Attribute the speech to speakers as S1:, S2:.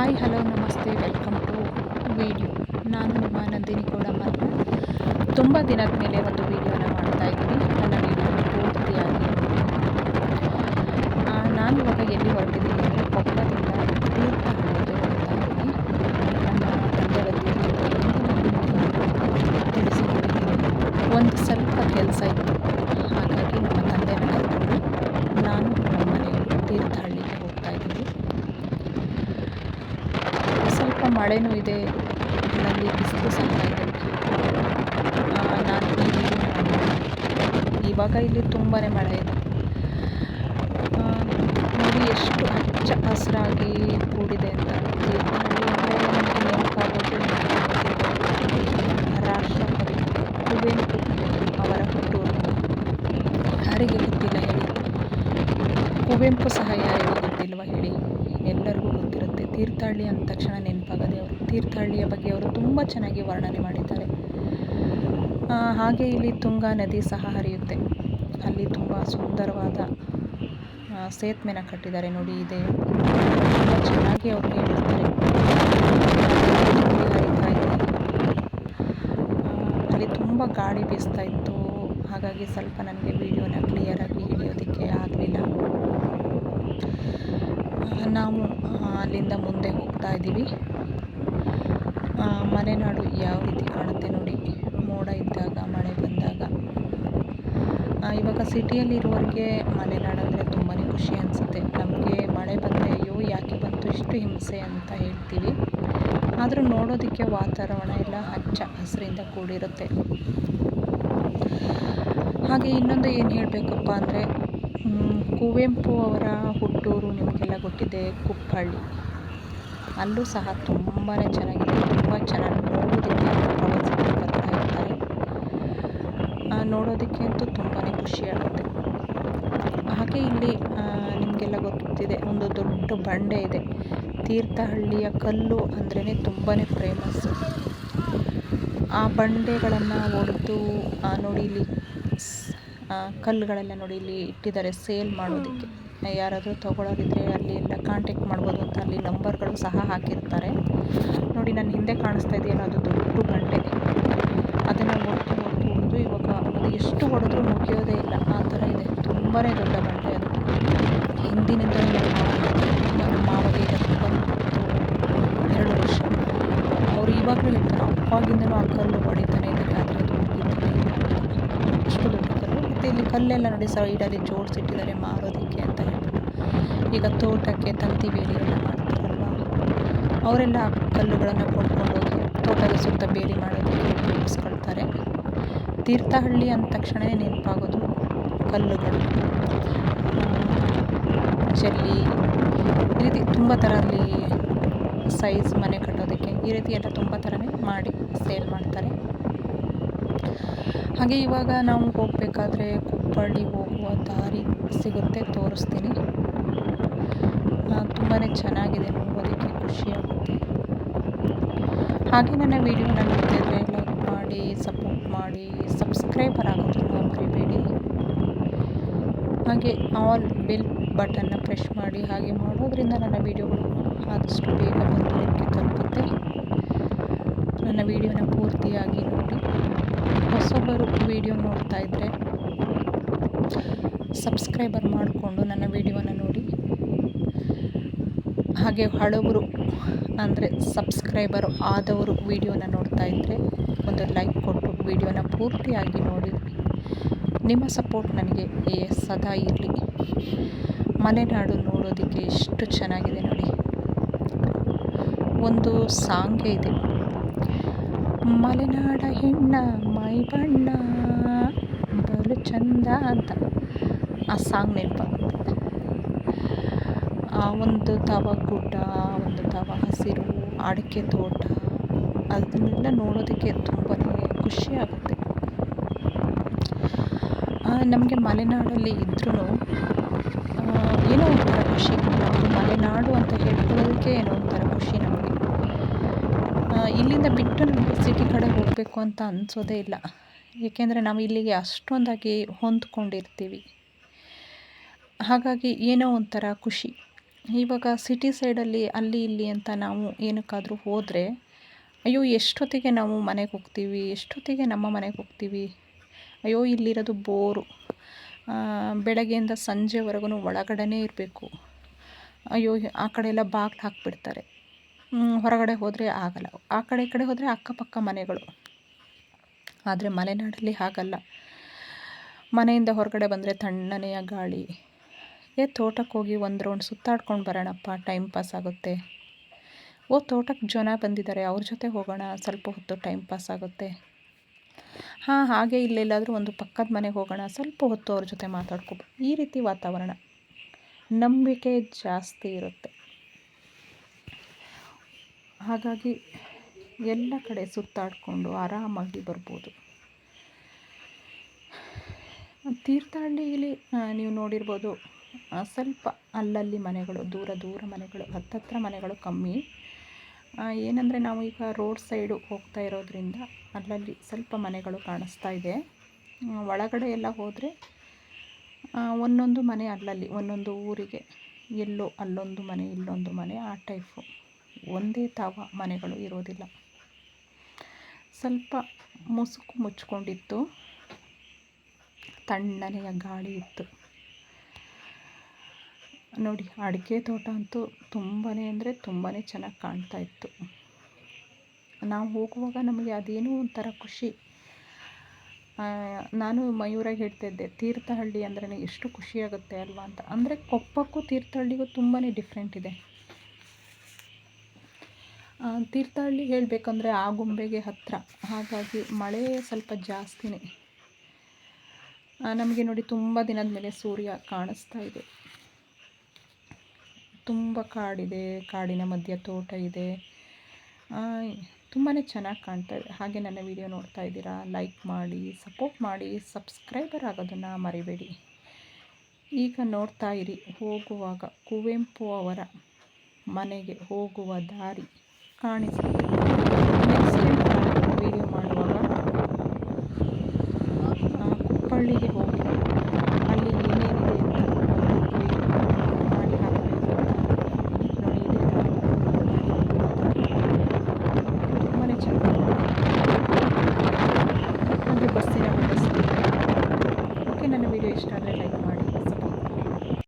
S1: Hi, hello, ನಮಸ್ತೆ, welcome to video. ನಾನು ನಿಮ್ಮ ನಂದಿನಿ ಗೌಡಮ್ಮ. ತುಂಬ ದಿನದ ಮೇಲೆ ಒಂದು ವಿಡಿಯೋನ ಮಾಡ್ತಾ ಇದ್ದೀನಿ. ನನ್ನ ವಿಡಿಯೋ ಪೂರ್ತಿಯಾಗಿ ನಾನು ಇವಾಗ ಎಲ್ಲಿ ಹೊರಟಿದ್ದೀನಿ ಅಂದರೆ ಕೊಪ್ಪಳದಿಂದ ತೀರ್ಥಹಳ್ಳಿಗೆ ಹೋಗ್ತಾ ಇದ್ದೀನಿ. ನಮ್ಮ ತಂದೆಯವರ ತಿಳಿಸಿಕೊಟ್ಟಿದ್ದೀನಿ ಒಂದು ಸ್ವಲ್ಪ ಕೆಲಸ ಇತ್ತು ಹಾಗಾಗಿ ನಮ್ಮ ತಂದೆನ ಕರ್ಕೊಂಡು ನಾನು ನಮ್ಮ ಮನೆಯವರು ತೀರ್ಥಹಳ್ಳಿಗೆ ಹೋಗ್ತಾ ಇದ್ದೀವಿ ಸ್ವಲ್ಪ ಮಳೆನೂ ಇದೆ. ನನಗೆ ಬಿಸಿಲು ಸಹ ಇದೆ. ನಾನು ಇವಾಗ ಇಲ್ಲಿ ತುಂಬಾ ಮಳೆ ಇದೆ. ನೋಡಿ ಎಷ್ಟು ಹಚ್ಚ ಹಸಿರಾಗಿ ಕೂಡಿದೆ ಅಂತ ರಾಷ್ಟ್ರಕವಿ ಕುವೆಂಪು ಅವರ ಹುಟ್ಟೂರು. ಯಾರಿಗೆ ಗೊತ್ತಿಲ್ಲ ಹೇಳಿ. ಕುವೆಂಪು ಸಹ ಯಾರಿಗೂ ಗೊತ್ತಿಲ್ವಾ ಹೇಳಿ? ಎಲ್ಲರಿಗೂ ಗೊತ್ತಿರುತ್ತೆ. ತೀರ್ಥಹಳ್ಳಿ ಅಂದ ತಕ್ಷಣ ನೆನಪಾಗದೆ ಅವರು ತೀರ್ಥಹಳ್ಳಿಯ ಬಗ್ಗೆ ಅವರು ತುಂಬ ಚೆನ್ನಾಗಿ ವರ್ಣನೆ ಮಾಡಿದ್ದಾರೆ. ಹಾಗೆ ಇಲ್ಲಿ ತುಂಗಾ ನದಿ ಸಹ ಹರಿಯುತ್ತೆ. ಅಲ್ಲಿ ತುಂಬ ಸುಂದರವಾದ ಸೇತುವೆನ ಕಟ್ಟಿದ್ದಾರೆ. ನೋಡಿ, ಇದೆ. ತುಂಬ ಚೆನ್ನಾಗಿ ಅವರು ಹೇಳಿರ್ತಾರೆ ಅಲ್ಲಿ ತುಂಬ ಗಾಳಿ ಬೀಸ್ತಾ ಇತ್ತು. ಹಾಗಾಗಿ ಸ್ವಲ್ಪ ನನಗೆ ವಿಡಿಯೋನ ಕ್ಲಿಯರಾಗಿ ಹಿಡಿಯೋದಕ್ಕೆ ಆಗಲಿಲ್ಲ. ನಾವು ಅಲ್ಲಿಂದ ಮುಂದೆ ಹೋಗ್ತಾ ಇದ್ದೀವಿ. ಮಲೆನಾಡು ಯಾವ ರೀತಿ ಕಾಣುತ್ತೆ ನೋಡಿ. ಮೋಡ ಇದ್ದಾಗ, ಮಳೆ ಬಂದಾಗ. ಇವಾಗ ಸಿಟಿಯಲ್ಲಿರೋರಿಗೆ ಮಲೆನಾಡು ಅಂದರೆ ತುಂಬಾ ಖುಷಿ ಅನಿಸುತ್ತೆ. ನಮಗೆ ಮಳೆ ಬಂದರೆ, ಅಯ್ಯೋ, ಯಾಕೆ ಬಂತು, ಇಷ್ಟು ಹಿಂಸೆ ಅಂತ ಹೇಳ್ತೀವಿ. ಆದರೂ ನೋಡೋದಕ್ಕೆ ವಾತಾವರಣ ಎಲ್ಲ ಹಚ್ಚ ಹಸಿರಿಂದ ಕೂಡಿರುತ್ತೆ. ಹಾಗೆ ಇನ್ನೊಂದು ಏನು ಹೇಳಬೇಕಪ್ಪ ಅಂದರೆ ಕುವೆಂಪು ಅವರ ಹುಟ್ಟೂರು ನಿಮಗೆಲ್ಲ ಗೊತ್ತಿದೆ, ಕುಪ್ಪಳ್ಳಿ. ಅಲ್ಲೂ ಸಹ ತುಂಬಾ ಚೆನ್ನಾಗಿದೆ. ತುಂಬ ಚೆನ್ನಾಗಿ ನೋಡೋದಕ್ಕೆ ಪ್ರವಾಸಿಗರು ಬರ್ತಾ ಇರ್ತಾರೆ. ನೋಡೋದಕ್ಕೆ ಅಂತೂ ತುಂಬಾ ಖುಷಿಯಾಗುತ್ತೆ ಹಾಗೆ ಇಲ್ಲಿ ನಿಮಗೆಲ್ಲ ಗೊತ್ತಿದೆ, ಒಂದು ದೊಡ್ಡ ಬಂಡೆ ಇದೆ. ತೀರ್ಥಹಳ್ಳಿಯ ಕಲ್ಲು ಅಂದ್ರೇ ತುಂಬಾ ಫೇಮಸ್ಸು ಆ ಬಂಡೆಗಳನ್ನು ಒಡೆದು ನೋಡಿ ಇಲ್ಲಿ ಕಲ್ಲುಗಳೆಲ್ಲ ನೋಡಿ ಇಲ್ಲಿ ಇಟ್ಟಿದ್ದಾರೆ ಸೇಲ್ ಮಾಡೋದಕ್ಕೆ. ಯಾರಾದರೂ ತಗೊಳ್ಳೋದಿದ್ರೆ ಅಲ್ಲಿ ಎಲ್ಲ ಕಾಂಟ್ಯಾಕ್ಟ್ ಮಾಡ್ಬೋದು ಅಂತ ಅಲ್ಲಿ ನಂಬರ್ಗಳು ಸಹ ಹಾಕಿರ್ತಾರೆ. ನೋಡಿ, ನಾನು ಹಿಂದೆ ಕಾಣಿಸ್ತಾ ಇದೆಯಲ್ಲ, ಅದು ದೊಡ್ಡ ಗಂಟೆ. ಅದನ್ನು ಒಡೆದು ಒಡೆದು ಒಡೆದು ಇವಾಗ ಅದು ಎಷ್ಟು ಹೊಡೆದ್ರೂ ಮುಗಿಯೋದೇ ಇಲ್ಲ. ಆ ಥರ ಇದೆ. ತುಂಬಾ ದೊಡ್ಡ ಬಂಡೆ ಅದು. ಹಿಂದಿನಿಂದ ನಮ್ಮ ಮಾವಗೆ ಬಂದು ಎರಡು ವರ್ಷ. ಅವರು ಇವಾಗಲೂ ಹೇಳ್ತಾರೆ ಅವಾಗಿಂದನೂ ಆ ಕಲ್ಲು ಹೊಡಿತಾನೆ ಇದ್ದಾರೆ ಆದರೆ ಅದು ಮುಗಿತಾನೆ ಇಲ್ಲ ಅಷ್ಟು ದೊಡ್ಡ ಕಲ್ಲು ಮತ್ತು ಇಲ್ಲಿ ಕಲ್ಲೆಲ್ಲ ನೋಡಿ ಸೈಡಲ್ಲಿ ಜೋಡಿಸಿಟ್ಟಿದ್ದಾರೆ ಮಾರೋದಕ್ಕೆ ಅಂತ ಹೇಳ್ಬಿಟ್ಟು. ಈಗ ತೋಟಕ್ಕೆ ತಂತಿ ಬೇಲಿ ಎಲ್ಲ ಮಾಡ್ತಾರಲ್ವ? ಅವರೆಲ್ಲ ಕಲ್ಲುಗಳನ್ನು ಕೊಂಡ್ಕೊಂಡು ಹೋಗಿ ತೋಟದ ಸುತ್ತ ಬೇಲಿ ಮಾಡೋದಕ್ಕೆ ಉಪಯೋಗಿಸ್ಕೊಳ್ತಾರೆ. ತೀರ್ಥಹಳ್ಳಿ ಅಂದ ತಕ್ಷಣವೇ ನೆನಪಾಗೋದು ಕಲ್ಲುಗಳು. ಚೆಲ್ಲಿ ಈ ರೀತಿ ತುಂಬ ಥರ ಅಲ್ಲಿ ಸೈಜ್ ಮನೆ ಕಟ್ಟೋದಕ್ಕೆ ಈ ರೀತಿ ಎಲ್ಲ ತುಂಬ ಥರನೇ ಮಾಡಿ ಸೇಲ್ ಮಾಡ್ತಾರೆ. ಹಾಗೆ ಇವಾಗ ನಾವು ಹೋಗಬೇಕಾದ್ರೆ ಕುಪ್ಪಳ್ಳಿ ಹೋಗುವ ದಾರಿ ಸಿಗುತ್ತೆ, ತೋರಿಸ್ತೀನಿ. ತುಂಬಾ ಚೆನ್ನಾಗಿದೆ ನೋಡೋದಕ್ಕೆ, ಖುಷಿಯಾಗುತ್ತೆ. ಹಾಗೆ ನನ್ನ ವೀಡಿಯೋನ ನೋಡ್ತಿದ್ರೆ ಲೈಕ್ ಮಾಡಿ, ಸಪೋರ್ಟ್ ಮಾಡಿ, ಸಬ್ಸ್ಕ್ರೈಬರ್ ಆಗೋದನ್ನು ಮರಿಬೇಡಿ. ಹಾಗೆ ಆಲ್ ಬೆಲ್ ಬಟನ್ನ ಪ್ರೆಶ್ ಮಾಡಿ, ಹಾಗೆ ಮಾಡೋದ್ರಿಂದ ನನ್ನ ವೀಡಿಯೋಗಳು ಆದಷ್ಟು ಬೇಗ ಬಂದು ನಿಮಗೆ ತಲುಪುತ್ತೆ. ನನ್ನ ವೀಡಿಯೋನ ಪೂರ್ತಿಯಾಗಿ ನೋಡಿ. ಹೊಸಬರು ವಿಡಿಯೋ ನೋಡ್ತಾ ಇದ್ದರೆ ಸಬ್ಸ್ಕ್ರೈಬರ್ ಮಾಡಿಕೊಂಡು ನನ್ನ ವಿಡಿಯೋನ ನೋಡಿ. ಹಾಗೆ ಹಳಬರು ಅಂದರೆ ಸಬ್ಸ್ಕ್ರೈಬರ್ ಆದವರು ವಿಡಿಯೋನ ನೋಡ್ತಾ ಇದ್ದರೆ ಒಂದು ಲೈಕ್ ಕೊಟ್ಟು ವಿಡಿಯೋನ ಪೂರ್ತಿಯಾಗಿ ನೋಡಿ. ನಿಮ್ಮ ಸಪೋರ್ಟ್ ನನಗೆ ಸದಾ ಇರಲಿ. ಮಲೆನಾಡು ನೋಡೋದಕ್ಕೆ ಎಷ್ಟು ಚೆನ್ನಾಗಿದೆ ನೋಡಿ. ಒಂದು ಸಾಂಗೇ ಇದೆ. ಮಲೆನಾಡ ಹೆಣ್ಣ, ಮೈ ಬಣ್ಣ, ಬಲು ಚಂದ ಅಂತ ಆ ಸಾಂಗ್ ನೆನಪಾಗುತ್ತೆ ಆ ಒಂದು ತವ ಗುಡ್ಡ ಒಂದು ತವ ಹಸಿರು, ಅಡಿಕೆ ತೋಟ, ಅದನ್ನೆಲ್ಲ ನೋಡೋದಕ್ಕೆ ತುಂಬಾ ಖುಷಿ ಆಗುತ್ತೆ. ನಮಗೆ ಮಲೆನಾಡಲ್ಲಿ ಇದ್ರೂ ಏನೋ ಒಂಥರ ಖುಷಿ. ಮಲೆನಾಡು ಅಂತ ಹೇಳ್ಕೊಳ್ಳೋದಕ್ಕೆ ಏನೋ ಒಂಥರ ಖುಷಿ ನಮಗೆ ಆ, ಇಲ್ಲಿಂದ ಬಿಟ್ಟು ನಮಗೆ ಸಿಟಿ ಕಡೆ ಹೋಗಬೇಕು ಅಂತ ಅನಿಸೋದೇ ಇಲ್ಲ. ಏಕೆಂದರೆ ನಾವು ಇಲ್ಲಿಗೆ ಅಷ್ಟೊಂದಾಗಿ ಹೊಂದ್ಕೊಂಡಿರ್ತೀವಿ. ಹಾಗಾಗಿ ಏನೋ ಒಂಥರ ಖುಷಿ. ಇವಾಗ ಸಿಟಿ ಸೈಡಲ್ಲಿ ಅಲ್ಲಿ ಇಲ್ಲಿ ಅಂತ ನಾವು ಏನಕ್ಕಾದರೂ ಹೋದರೆ, ಅಯ್ಯೋ ಎಷ್ಟೊತ್ತಿಗೆ ನಾವು ಮನೆಗೆ ಹೋಗ್ತೀವಿ, ಎಷ್ಟೊತ್ತಿಗೆ ನಮ್ಮ ಮನೆಗೆ ಹೋಗ್ತೀವಿ, ಅಯ್ಯೋ ಇಲ್ಲಿರೋದು ಬೋರು. ಬೆಳಗ್ಗೆಯಿಂದ ಸಂಜೆವರೆಗೂ ಒಳಗಡೆನೇ ಇರಬೇಕು. ಅಯ್ಯೋ, ಆ ಕಡೆ ಎಲ್ಲ ಬಾಗ್ಲು ಹಾಕಿಬಿಡ್ತಾರೆ. ಹೊರಗಡೆ ಹೋದರೆ ಆಗಲ್ಲ. ಆ ಕಡೆ ಈ ಕಡೆ ಹೋದರೆ ಅಕ್ಕಪಕ್ಕ ಮನೆಗಳು. ಆದರೆ ಮಲೆನಾಡಲ್ಲಿ ಹಾಗಲ್ಲ. ಮನೆಯಿಂದ ಹೊರಗಡೆ ಬಂದರೆ ತಣ್ಣನೆಯ ಗಾಳಿ. ಏ, ತೋಟಕ್ಕೆ ಹೋಗಿ ಒಂದು ರೌಂಡ್ ಸುತ್ತಾಡ್ಕೊಂಡು ಬರೋಣಪ್ಪ ಟೈಮ್ ಪಾಸ್ ಆಗುತ್ತೆ. ಓ, ತೋಟಕ್ಕೆ ಜನ ಬಂದಿದ್ದಾರೆ, ಅವ್ರ ಜೊತೆ ಹೋಗೋಣ, ಸ್ವಲ್ಪ ಹೊತ್ತು ಟೈಮ್ ಪಾಸ್ ಆಗುತ್ತೆ. ಹಾಂ, ಹಾಗೆ ಇಲ್ಲೆಲ್ಲಾದರೂ ಒಂದು ಪಕ್ಕದ ಮನೆಗೆ ಹೋಗೋಣ, ಸ್ವಲ್ಪ ಹೊತ್ತು ಅವ್ರ ಜೊತೆ ಮಾತಾಡ್ಕೋಬೋದು ಈ ರೀತಿ ವಾತಾವರಣ. ನಂಬಿಕೆ ಜಾಸ್ತಿ ಇರುತ್ತೆ. ಹಾಗಾಗಿ ಎಲ್ಲ ಕಡೆ ಸುತ್ತಾಡಿಕೊಂಡು ಆರಾಮಾಗಿ ಬರ್ಬೋದು. ತೀರ್ಥಹಳ್ಳಿಯಲ್ಲಿ ನೀವು ನೋಡಿರ್ಬೋದು ಸ್ವಲ್ಪ ಅಲ್ಲಲ್ಲಿ ಮನೆಗಳು, ದೂರ ದೂರ ಮನೆಗಳು, ಹತ್ತತ್ರ ಮನೆಗಳು ಕಮ್ಮಿ. ಏನಂದರೆ ನಾವು ಈಗ ರೋಡ್ ಸೈಡು ಹೋಗ್ತಾ ಇರೋದ್ರಿಂದ ಅಲ್ಲಲ್ಲಿ ಸ್ವಲ್ಪ ಮನೆಗಳು ಕಾಣಿಸ್ತಾ ಇದೆ. ಒಳಗಡೆ ಎಲ್ಲ ಹೋದರೆ ಒಂದೊಂದು ಮನೆ ಅಲ್ಲಲ್ಲಿ, ಒಂದೊಂದು ಊರಿಗೆ ಎಲ್ಲೋ ಅಲ್ಲೊಂದು ಮನೆ, ಇಲ್ಲೊಂದು ಮನೆ, ಆ ಟೈಪು. ಒಂದೇ ತಾವ ಮನೆಗಳು ಇರೋದಿಲ್ಲ. ಸ್ವಲ್ಪ ಮುಸುಕು ಮುಚ್ಕೊಂಡಿತ್ತು ತಣ್ಣನೆಯ ಗಾಳಿ ಇತ್ತು. ನೋಡಿ, ಅಡಿಕೆ ತೋಟ ಅಂತೂ ತುಂಬಾ ಅಂದರೆ ತುಂಬಾ ಚೆನ್ನಾಗಿ ಕಾಣ್ತಾ ಇತ್ತು. ನಾವು ಹೋಗುವಾಗ ನಮಗೆ ಅದೇನೋ ಒಂಥರ ಖುಷಿ. ನಾನು ಮಯೂರಾಗಿ ಹೇಳ್ತಿದ್ದೆ, ತೀರ್ಥಹಳ್ಳಿ ಅಂದ್ರೆ ಎಷ್ಟು ಖುಷಿಯಾಗುತ್ತೆ ಅಲ್ವಾ ಅಂತ. ಅಂದರೆ ಕೊಪ್ಪಕ್ಕೂ ತೀರ್ಥಹಳ್ಳಿಗೂ ತುಂಬಾ ಡಿಫ್ರೆಂಟ್ ಇದೆ. ತೀರ್ಥಹಳ್ಳಿ ಹೇಳಬೇಕಂದ್ರೆ ಆಗುಂಬೆಗೆ ಹತ್ತಿರ ಹಾಗಾಗಿ ಮಳೆ ಸ್ವಲ್ಪ ಜಾಸ್ತಿನೇ. ನಮಗೆ ನೋಡಿ ತುಂಬ ದಿನದ ಮೇಲೆ ಸೂರ್ಯ ಕಾಣಿಸ್ತಾ ಇದೆ. ತುಂಬ ಕಾಡಿದೆ, ಕಾಡಿನ ಮಧ್ಯ ತೋಟ ಇದೆ. ತುಂಬಾ ಚೆನ್ನಾಗಿ ಕಾಣ್ತಾ ಇದೆ. ಹಾಗೆ ನನ್ನ ವಿಡಿಯೋ ನೋಡ್ತಾ ಇದ್ದೀರಾ, ಲೈಕ್ ಮಾಡಿ, ಸಪೋರ್ಟ್ ಮಾಡಿ, ಸಬ್ಸ್ಕ್ರೈಬರ್ ಆಗೋದನ್ನು ಮರಿಬೇಡಿ. ಈಗ ನೋಡ್ತಾ ಇರಿ, ಹೋಗುವಾಗ ಕುವೆಂಪು ಅವರ ಮನೆಗೆ ಹೋಗುವ ದಾರಿ. ಕಾಣಿಸುತ್ತೆ ನೆಕ್ಸ್ಟ್ ಟೈಮ್ ವಿಡಿಯೋ ಮಾಡುವಾಗ ಕುಪ್ಪಳ್ಳಿಗೆ ಹೋಗಿ